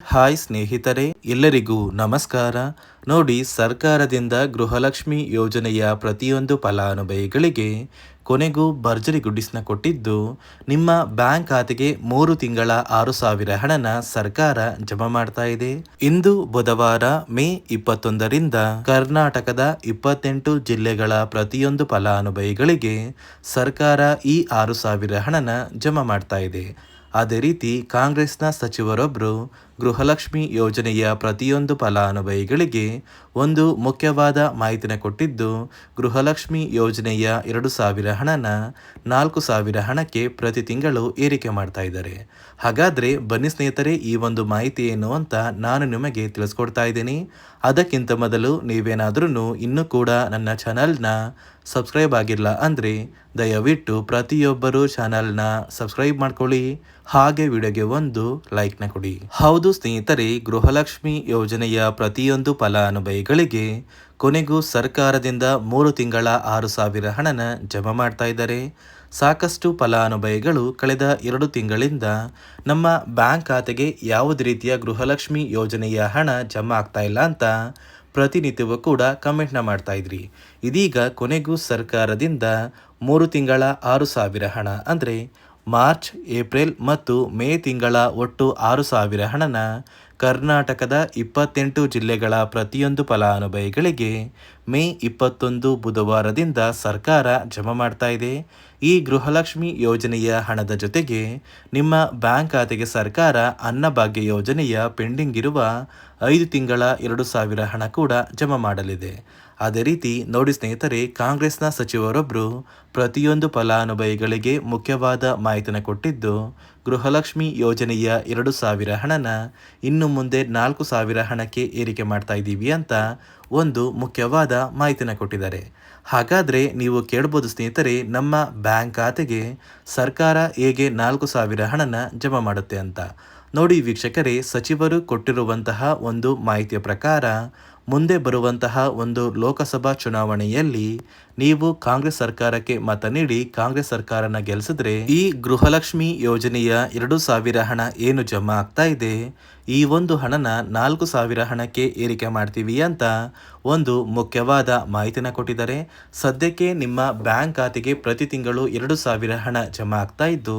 Hi ಸ್ನೇಹಿತರೆ, ಎಲ್ಲರಿಗೂ ನಮಸ್ಕಾರ. ನೋಡಿ, ಸರ್ಕಾರದಿಂದ ಗೃಹಲಕ್ಷ್ಮಿ ಯೋಜನೆಯ ಪ್ರತಿಯೊಂದು ಫಲಾನುಭವಿಗಳಿಗೆ ಕೊನೆಗೂ ಭರ್ಜರಿ ಗುಡಿಸ್ನ ಕೊಟ್ಟಿದ್ದು, ನಿಮ್ಮ ಬ್ಯಾಂಕ್ ಖಾತೆಗೆ ಮೂರು ತಿಂಗಳ ಆರು ಸಾವಿರ ಹಣನ ಸರ್ಕಾರ ಜಮಾ ಮಾಡ್ತಾ ಇದೆ. ಇಂದು ಬುಧವಾರ ಮೇ ಇಪ್ಪತ್ತೊಂದರಿಂದ ಕರ್ನಾಟಕದ ಇಪ್ಪತ್ತೆಂಟು ಜಿಲ್ಲೆಗಳ ಪ್ರತಿಯೊಂದು ಫಲಾನುಭವಿಗಳಿಗೆ ಸರ್ಕಾರ ಈ ಆರು ಸಾವಿರ ಹಣನ ಜಮಾ ಮಾಡ್ತಾ ಇದೆ. ಅದೇ ರೀತಿ ಕಾಂಗ್ರೆಸ್ನ ಸಚಿವರೊಬ್ಬರು ಗೃಹಲಕ್ಷ್ಮಿ ಯೋಜನೆಯ ಪ್ರತಿಯೊಂದು ಫಲಾನುಭವಿಗಳಿಗೆ ಒಂದು ಮುಖ್ಯವಾದ ಮಾಹಿತಿನ ಕೊಟ್ಟಿದ್ದು, ಗೃಹಲಕ್ಷ್ಮಿ ಯೋಜನೆಯ ಎರಡು ಸಾವಿರ ಹಣನ ನಾಲ್ಕು ಸಾವಿರ ಹಣಕ್ಕೆ ಪ್ರತಿ ತಿಂಗಳು ಏರಿಕೆ ಮಾಡ್ತಾ ಇದ್ದಾರೆ. ಹಾಗಾದರೆ ಬನ್ನಿ ಸ್ನೇಹಿತರೆ, ಈ ಒಂದು ಮಾಹಿತಿ ಏನು ಅಂತ ನಾನು ನಿಮಗೆ ತಿಳಿಸ್ಕೊಡ್ತಾ ಇದ್ದೀನಿ. ಅದಕ್ಕಿಂತ ಮೊದಲು ನೀವೇನಾದ್ರೂ ಇನ್ನೂ ಕೂಡ ನನ್ನ ಚಾನಲ್ನ ಸಬ್ಸ್ಕ್ರೈಬ್ ಆಗಿಲ್ಲ ಅಂದರೆ ದಯವಿಟ್ಟು ಪ್ರತಿಯೊಬ್ಬರು ಚಾನಲ್ನ ಸಬ್ಸ್ಕ್ರೈಬ್ ಮಾಡ್ಕೊಳ್ಳಿ. ಹಾಗೆ ವಿಡಿಯೋಗೆ ಒಂದು ಲೈಕ್ನ ಕೊಡಿ. ಹೌದು ಸ್ನೇಹಿತರೆ, ಗೃಹಲಕ್ಷ್ಮಿ ಯೋಜನೆಯ ಪ್ರತಿಯೊಂದು ಫಲಾನುಭವಿಗಳಿಗೆ ಕೊನೆಗೂ ಸರ್ಕಾರದಿಂದ ಮೂರು ತಿಂಗಳ ಆರು ಸಾವಿರ ಹಣನ ಜಮಾ ಮಾಡ್ತಾ ಇದ್ದಾರೆ. ಸಾಕಷ್ಟು ಫಲಾನುಭವಿಗಳು ಕಳೆದ ಎರಡು ತಿಂಗಳಿಂದ ನಮ್ಮ ಬ್ಯಾಂಕ್ ಖಾತೆಗೆ ಯಾವುದೇ ರೀತಿಯ ಗೃಹಲಕ್ಷ್ಮಿ ಯೋಜನೆಯ ಹಣ ಜಮಾ ಆಗ್ತಾ ಇಲ್ಲ ಅಂತ ಪ್ರತಿನಿತ್ಯವೂ ಕೂಡ ಕಮೆಂಟ್ನ ಮಾಡ್ತಾ ಇದ್ರಿ. ಇದೀಗ ಕೊನೆಗೂ ಸರ್ಕಾರದಿಂದ ಮೂರು ತಿಂಗಳ ಆರು ಸಾವಿರ ಹಣ ಅಂದರೆ ಮಾರ್ಚ್, ಏಪ್ರಿಲ್ ಮತ್ತು ಮೇ ತಿಂಗಳ ಒಟ್ಟು ಆರು ಸಾವಿರ ಹಣನ ಕರ್ನಾಟಕದ ಇಪ್ಪತ್ತೆಂಟು ಜಿಲ್ಲೆಗಳ ಪ್ರತಿಯೊಂದು ಫಲಾನುಭವಿಗಳಿಗೆ ಮೇ ಇಪ್ಪತ್ತೊಂದು ಬುಧವಾರದಿಂದ ಸರ್ಕಾರ ಜಮಾ ಮಾಡ್ತಾ ಇದೆ. ಈ ಗೃಹಲಕ್ಷ್ಮಿ ಯೋಜನೆಯ ಹಣದ ಜೊತೆಗೆ ನಿಮ್ಮ ಬ್ಯಾಂಕ್ ಖಾತೆಗೆ ಸರ್ಕಾರ ಅನ್ನಭಾಗ್ಯ ಯೋಜನೆಯ ಪೆಂಡಿಂಗ್ ಇರುವ ಐದು ತಿಂಗಳ ಎರಡು ಸಾವಿರ ಹಣ ಕೂಡ ಜಮಾ ಮಾಡಲಿದೆ. ಅದೇ ರೀತಿ ನೋಡಿ ಸ್ನೇಹಿತರೆ, ಕಾಂಗ್ರೆಸ್ನ ಸಚಿವರೊಬ್ಬರು ಪ್ರತಿಯೊಂದು ಫಲಾನುಭವಿಗಳಿಗೆ ಮುಖ್ಯವಾದ ಮಾಹಿತಿನ ಕೊಟ್ಟಿದ್ದು, ಗೃಹಲಕ್ಷ್ಮಿ ಯೋಜನೆಯ ಎರಡು ಸಾವಿರ ಹಣನ ಇನ್ನು ಮುಂದೆ ನಾಲ್ಕು ಸಾವಿರ ಹಣಕ್ಕೆ ಏರಿಕೆ ಮಾಡ್ತಾ ಇದ್ದೀವಿ ಅಂತ ಒಂದು ಮುಖ್ಯವಾದ ಮಾಹಿತಿನ ಕೊಟ್ಟಿದ್ದಾರೆ. ಹಾಗಾದರೆ ನೀವು ಕೇಳ್ಬೋದು ಸ್ನೇಹಿತರೆ, ನಮ್ಮ ಬ್ಯಾಂಕ್ ಖಾತೆಗೆ ಸರ್ಕಾರ ಹೇಗೆ ನಾಲ್ಕು ಸಾವಿರ ಹಣನ ಜಮಾ ಮಾಡುತ್ತೆ ಅಂತ. ನೋಡಿ ವೀಕ್ಷಕರೇ, ಸಚಿವರು ಕೊಟ್ಟಿರುವಂತಹ ಒಂದು ಮಾಹಿತಿಯ ಪ್ರಕಾರ ಮುಂದೆ ಬರುವಂತಹ ಒಂದು ಲೋಕಸಭಾ ಚುನಾವಣೆಯಲ್ಲಿ ನೀವು ಕಾಂಗ್ರೆಸ್ ಸರ್ಕಾರಕ್ಕೆ ಮತ ನೀಡಿ ಕಾಂಗ್ರೆಸ್ ಸರ್ಕಾರನ ಗೆಲ್ಲಿಸಿದ್ರೆ ಈ ಗೃಹಲಕ್ಷ್ಮಿ ಯೋಜನೆಯ ಎರಡು ಸಾವಿರ ಹಣ ಏನು ಜಮಾ ಆಗ್ತಾ ಇದೆ? ಈ ಒಂದು ಹಣನ ನಾಲ್ಕು ಸಾವಿರ ಹಣಕ್ಕೆ ಏರಿಕೆ ಮಾಡ್ತೀವಿ ಅಂತ ಒಂದು ಮುಖ್ಯವಾದ ಮಾಹಿತಿನ ಕೊಟ್ಟಿದ್ದಾರೆ. ಸದ್ಯಕ್ಕೆ ನಿಮ್ಮ ಬ್ಯಾಂಕ್ ಖಾತೆಗೆ ಪ್ರತಿ ತಿಂಗಳು ಎರಡು ಸಾವಿರ ಹಣ ಜಮಾ ಆಗ್ತಾ ಇದ್ದು,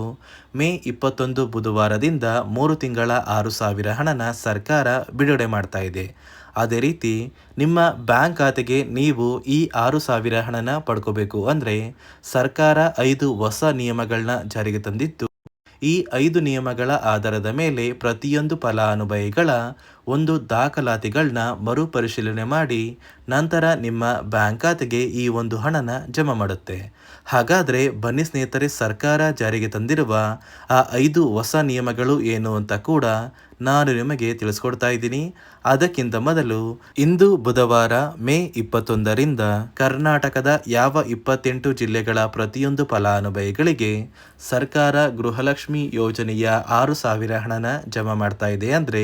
ಮೇ ಇಪ್ಪತ್ತೊಂದು ಬುಧವಾರದಿಂದ ಮೂರು ತಿಂಗಳ ಆರು ಸಾವಿರ ಹಣನ ಸರ್ಕಾರ ಬಿಡುಗಡೆ ಮಾಡ್ತಾ ಇದೆ. ಅದೇ ರೀತಿ ನಿಮ್ಮ ಬ್ಯಾಂಕ್ ಖಾತೆಗೆ ನೀವು ಈ ಆರು ಸಾವಿರ ಹಣನ ಪಡ್ಕೋಬೇಕು ಅಂದರೆ ಸರ್ಕಾರ ಐದು ಹೊಸ ನಿಯಮಗಳನ್ನ ಜಾರಿಗೆ ತಂದಿತ್ತು. ಈ ಐದು ನಿಯಮಗಳ ಆಧಾರದ ಮೇಲೆ ಪ್ರತಿಯೊಂದು ಫಲಾನುಭವಿಗಳ ಒಂದು ದಾಖಲಾತಿಗಳನ್ನ ಮರುಪರಿಶೀಲನೆ ಮಾಡಿ ನಂತರ ನಿಮ್ಮ ಬ್ಯಾಂಕ್ ಖಾತೆಗೆ ಈ ಒಂದು ಹಣನ ಜಮಾ ಮಾಡುತ್ತೆ. ಹಾಗಾದರೆ ಬನ್ನಿ ಸ್ನೇಹಿತರೆ, ಸರ್ಕಾರ ಜಾರಿಗೆ ತಂದಿರುವ ಆ ಐದು ಹೊಸ ನಿಯಮಗಳು ಏನು ಅಂತ ಕೂಡ ನಾನು ನಿಮಗೆ ತಿಳಿಸ್ಕೊಡ್ತಾ ಇದ್ದೀನಿ. ಅದಕ್ಕಿಂತ ಮೊದಲು ಇಂದು ಬುಧವಾರ ಮೇ ಇಪ್ಪತ್ತೊಂದರಿಂದ ಕರ್ನಾಟಕದ ಯಾವ ಇಪ್ಪತ್ತೆಂಟು ಜಿಲ್ಲೆಗಳ ಪ್ರತಿಯೊಂದು ಫಲಾನುಭವಿಗಳಿಗೆ ಸರ್ಕಾರ ಗೃಹಲಕ್ಷ್ಮಿ ಯೋಜನೆಯ ಆರು ಸಾವಿರ ಹಣನ ಜಮಾ ಮಾಡ್ತಾ ಇದೆ ಅಂದರೆ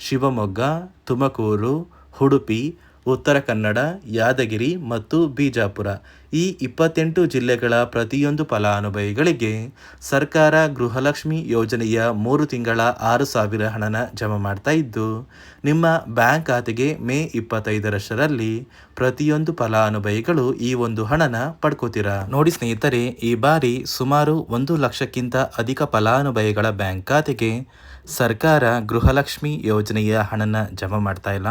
ಶಿವಮೊಗ್ಗ ತುಮಕೂರು ಉಡುಪಿ ಉತ್ತರ ಕನ್ನಡ, ಯಾದಗಿರಿ ಮತ್ತು ಬಿಜಾಪುರ. ಈ ಇಪ್ಪತ್ತೆಂಟು ಜಿಲ್ಲೆಗಳ ಪ್ರತಿಯೊಂದು ಫಲಾನುಭವಿಗಳಿಗೆ ಸರ್ಕಾರ ಗೃಹಲಕ್ಷ್ಮಿ ಯೋಜನೆಯ ಮೂರು ತಿಂಗಳ ಆರು ಸಾವಿರ ಹಣನ ಜಮಾ ಮಾಡ್ತಾ ಇದ್ದು, ನಿಮ್ಮ ಬ್ಯಾಂಕ್ ಖಾತೆಗೆ ಮೇ ಇಪ್ಪತ್ತೈದರಷ್ಟರಲ್ಲಿ ಪ್ರತಿಯೊಂದು ಫಲಾನುಭವಿಗಳು ಈ ಒಂದು ಹಣನ ಪಡ್ಕೋತೀರಾ. ನೋಡಿ ಸ್ನೇಹಿತರೆ, ಈ ಬಾರಿ ಸುಮಾರು ಒಂದು ಲಕ್ಷಕ್ಕಿಂತ ಅಧಿಕ ಫಲಾನುಭವಿಗಳ ಬ್ಯಾಂಕ್ ಖಾತೆಗೆ ಸರ್ಕಾರ ಗೃಹಲಕ್ಷ್ಮಿ ಯೋಜನೆಯ ಹಣನ ಜಮಾ ಮಾಡ್ತಾ ಇಲ್ಲ.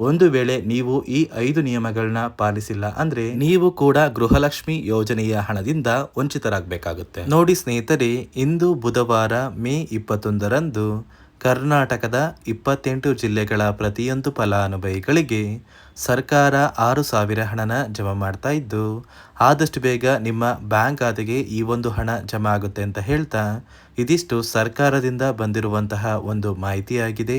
ಒಂದು ವೇಳೆ ನೀವು ಈ ಐದು ನಿಯಮಗಳನ್ನ ಪಾಲಿಸಿಲ್ಲ ಅಂದ್ರೆ ನೀವು ಕೂಡ ಗೃಹಲಕ್ಷ್ಮಿ ಯೋಜನೆಯ ಹಣದಿಂದ ವಂಚಿತರಾಗಬೇಕಾಗುತ್ತೆ. ನೋಡಿ ಸ್ನೇಹಿತರೆ, ಇಂದು ಬುಧವಾರ ಮೇ ಇಪ್ಪತ್ತೊಂದರಂದು ಕರ್ನಾಟಕದ ಇಪ್ಪತ್ತೆಂಟು ಜಿಲ್ಲೆಗಳ ಪ್ರತಿಯೊಂದು ಫಲಾನುಭವಿಗಳಿಗೆ ಸರ್ಕಾರ ಆರು ಸಾವಿರ ಹಣನ ಜಮಾ ಮಾಡ್ತಾ ಇದ್ದು, ಆದಷ್ಟು ಬೇಗ ನಿಮ್ಮ ಬ್ಯಾಂಕ್ ಖಾತೆಗೆ ಈ ಒಂದು ಹಣ ಜಮಾ ಆಗುತ್ತೆ ಅಂತ ಹೇಳ್ತಾ, ಇದಿಷ್ಟು ಸರ್ಕಾರದಿಂದ ಬಂದಿರುವಂತಹ ಒಂದು ಮಾಹಿತಿಯಾಗಿದೆ.